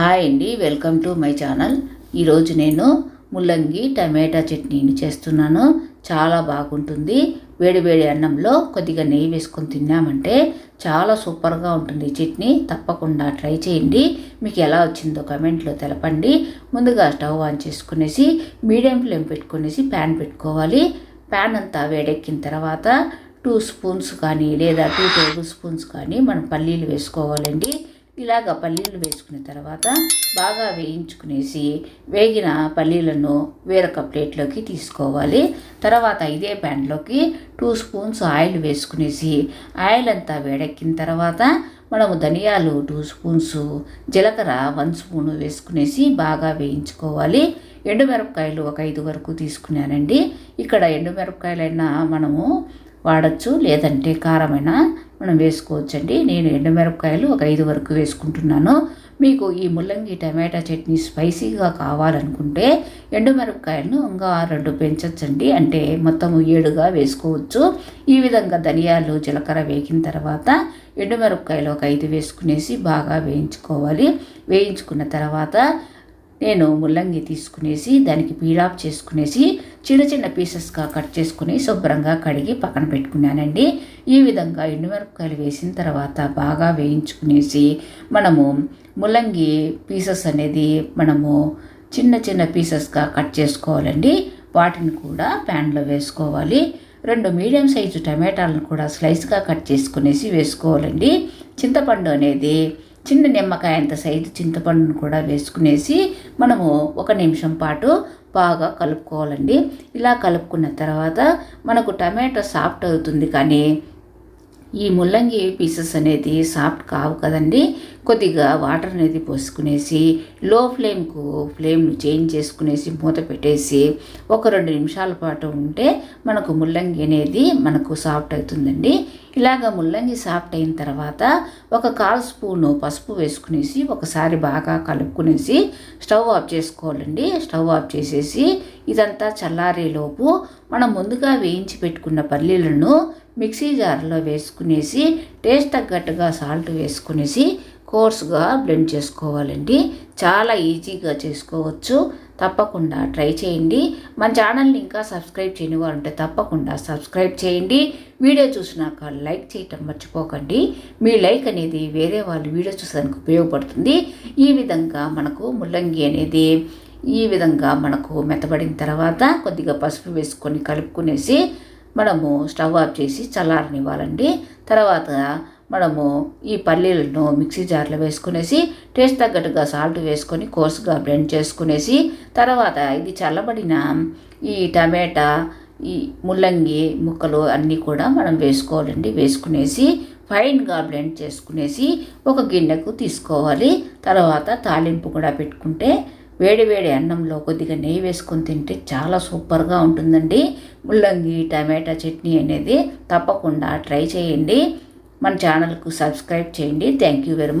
Hi అండి welcome to my channel. ఈరోజు నేను ముల్లంగి టమాటా చట్నీని చేస్తున్నాను. చాలా బాగుంటుంది. వేడి వేడి అన్నంలో కొద్దిగా నెయ్యి వేసుకొని తిన్నామంటే చాలా సూపర్గా ఉంటుంది చట్నీ. తప్పకుండా ట్రై చేయండి. మీకు ఎలా వచ్చిందో కమెంట్లో తెలపండి. ముందుగా స్టవ్ ఆన్ చేసుకునేసి మీడియం ఫ్లేమ్ పెట్టుకునేసి ప్యాన్ పెట్టుకోవాలి. ప్యాన్ అంతా వేడెక్కిన తర్వాత టూ స్పూన్స్ కానీ లేదా టూ టేబుల్ స్పూన్స్ కానీ మనం పల్లీలు వేసుకోవాలండి. ఇలాగ పల్లీలు వేసుకున్న తర్వాత బాగా వేయించుకునేసి వేగిన పల్లీలను వేరొక ప్లేట్లోకి తీసుకోవాలి. తర్వాత ఇదే ప్యాన్లోకి టూ స్పూన్స్ ఆయిల్ వేసుకునేసి ఆయిల్ అంతా వేడెక్కిన తర్వాత మనము ధనియాలు టూ స్పూన్స్ జీలకర్ర వన్ స్పూన్ వేసుకునేసి బాగా వేయించుకోవాలి. ఎండుమిరపకాయలు ఒక ఐదు వరకు తీసుకున్నానండి. ఇక్కడ ఎండుమిరపకాయలైనా మనము వాడచ్చు లేదంటే కారమైనా మనం వేసుకోవచ్చండి. నేను ఎండుమిరపకాయలు ఒక ఐదు వరకు వేసుకుంటున్నాను. మీకు ఈ ముల్లంగి టమాటా చట్నీ స్పైసీగా కావాలనుకుంటే ఎండుమిరపకాయలను ఇంకా రెండు పెంచచ్చండి. అంటే మొత్తం ఏడుగా వేసుకోవచ్చు. ఈ విధంగా ధనియాలు జీలకర్ర వేగిన తర్వాత ఎండుమిరపకాయలు ఒక ఐదు వేసుకునేసి బాగా వేయించుకోవాలి. వేయించుకున్న తర్వాత నేను ముల్లంగి తీసుకునేసి దానికి పీలాప్ చేసుకునేసి చిన్న చిన్న పీసెస్గా కట్ చేసుకుని శుభ్రంగా కడిగి పక్కన పెట్టుకున్నానండి. ఈ విధంగా ఎండుమిరపకాయలు వేసిన తర్వాత బాగా వేయించుకునేసి మనము ముల్లంగి పీసెస్ అనేది మనము చిన్న చిన్న పీసెస్గా కట్ చేసుకోవాలండి. వాటిని కూడా ప్యాన్లో వేసుకోవాలి. రెండు మీడియం సైజు టమాటాలను కూడా స్లైస్గా కట్ చేసుకునేసి వేసుకోవాలండి. చింతపండు అనేది చిన్న నిమ్మకాయ అంత సైజు చింతపండును కూడా వేసుకునేసి మనము ఒక నిమిషం పాటు బాగా కలుపుకోవాలండి. ఇలా కలుపుకున్న తర్వాత మనకు టమాటో సాఫ్ట్ అవుతుంది కానీ ఈ ముల్లంగి పీసెస్ అనేది సాఫ్ట్ కావు కదండి. కొద్దిగా వాటర్ అనేది పోసుకునేసి లో ఫ్లేమ్కు ఫ్లేమ్ను చేంజ్ చేసుకునేసి మూత పెట్టేసి ఒక రెండు నిమిషాల పాటు ఉంటే మనకు ముల్లంగి అనేది మనకు సాఫ్ట్ అవుతుందండి. ఇలాగ ముల్లంగి సాఫ్ట్ అయిన తర్వాత ఒక కాల్ స్పూను పసుపు వేసుకునేసి ఒకసారి బాగా కలుపుకునేసి స్టవ్ ఆఫ్ చేసుకోవాలండి. స్టవ్ ఆఫ్ చేసేసి ఇదంతా చల్లారేలోపు మనం ముందుగా వేయించి పెట్టుకున్న పల్లీలను మిక్సీ జార్లో వేసుకునేసి టేస్ట్ తగ్గట్టుగా సాల్ట్ వేసుకునేసి కోర్స్గా బ్లెండ్ చేసుకోవాలండి. చాలా ఈజీగా చేసుకోవచ్చు. తప్పకుండా ట్రై చేయండి. మన ఛానల్ని ఇంకా సబ్స్క్రైబ్ చేయని వారు ఉంటే తప్పకుండా సబ్స్క్రైబ్ చేయండి. వీడియో చూసినాక లైక్ చేయటం మర్చిపోకండి. మీ లైక్ అనేది వేరే వాళ్ళు వీడియో చూసేందుకు ఉపయోగపడుతుంది. ఈ విధంగా మనకు ముల్లంగి అనేది ఈ విధంగా మనకు మెత్తబడిన తర్వాత కొద్దిగా పసుపు వేసుకొని కలుపుకునేసి మనము స్టవ్ ఆఫ్ చేసి చల్లారనివ్వాలండి. తర్వాత మనము ఈ పల్లీలను మిక్సీ జార్లో వేసుకునేసి టేస్ట్ తగ్గట్టుగా సాల్ట్ వేసుకొని కోర్సుగా బ్లెండ్ చేసుకునేసి తర్వాత ఇది చల్లబడిన ఈ టమాటా ఈ ముల్లంగి ముక్కలు అన్నీ కూడా మనం వేసుకోవాలండి. వేసుకునేసి ఫైన్గా బ్లెండ్ చేసుకునేసి ఒక గిన్నెకు తీసుకోవాలి. తర్వాత తాలింపు కూడా పెట్టుకుంటే వేడి వేడి అన్నంలో కొద్దిగా నెయ్యి వేసుకొని తింటే చాలా సూపర్గా ఉంటుందండి. ముల్లంగి టమాటా చట్నీ అనేది తప్పకుండా ట్రై చేయండి. మన ఛానల్కు సబ్స్క్రైబ్ చేయండి. Thank you very much